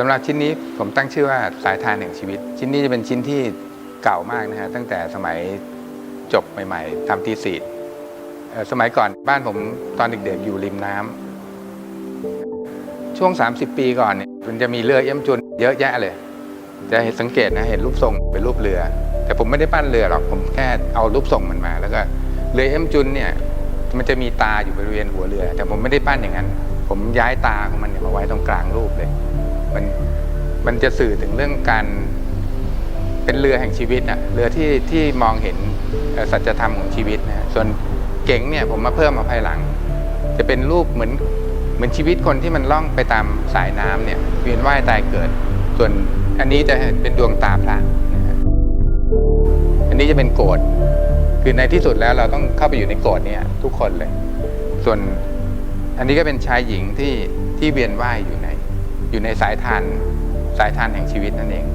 สำหรับชิ้นนี้ผมตั้งชื่อว่าสายทานแห่งชีวิต ชิ้นนี้จะเป็นชิ้นที่เก่ามากนะฮะตั้งแต่สมัยจบใหม่ๆทำทีสีสมัยก่อนบ้านผมตอนเด็กๆอยู่ริมน้ำช่วง 30 ปีก่อนเนี่ยมันจะมีเรือเอี้ยมจุนเยอะแยะเลย จะเห็นสังเกตนะเห็นรูปทรงเป็นรูปเรือ แต่ผมไม่ได้ปั้นเรือหรอกผมแค่เอารูปทรงมันมา แล้วก็เรือเอี้ยมจุนเนี่ยมันจะมีตาอยู่บริเวณหัวเรือ แต่ผมไม่ได้ปั้นอย่างนั้น ผมย้ายตาของมันเนี่ยมาไว้ตรงกลางรูปเลย มันมันจะสื่อถึงเรื่องการเป็นเรือแห่งชีวิตอะเรือที่ที่มองเห็นสัจธรรมของชีวิตนะส่วนเก๋งเนี่ยผมมาเพิ่มมาภายหลัง จะเป็นรูปเหมือนเหมือนชีวิตคนที่มันล่องไปตามสายน้ำเนี่ยเวียนว่ายตายเกิด ส่วนอันนี้จะเป็นดวงตาพระอันนี้จะเป็นโกดคือในที่สุดแล้วเราต้องเข้าไปอยู่ในโกดเนี่ยทุกคนเลย ส่วนอันนี้ก็เป็นชายหญิงที่ที่เวียนว่ายอยู่ใน อยู่ในสายทานสายทานแห่งชีวิตนั่นเอง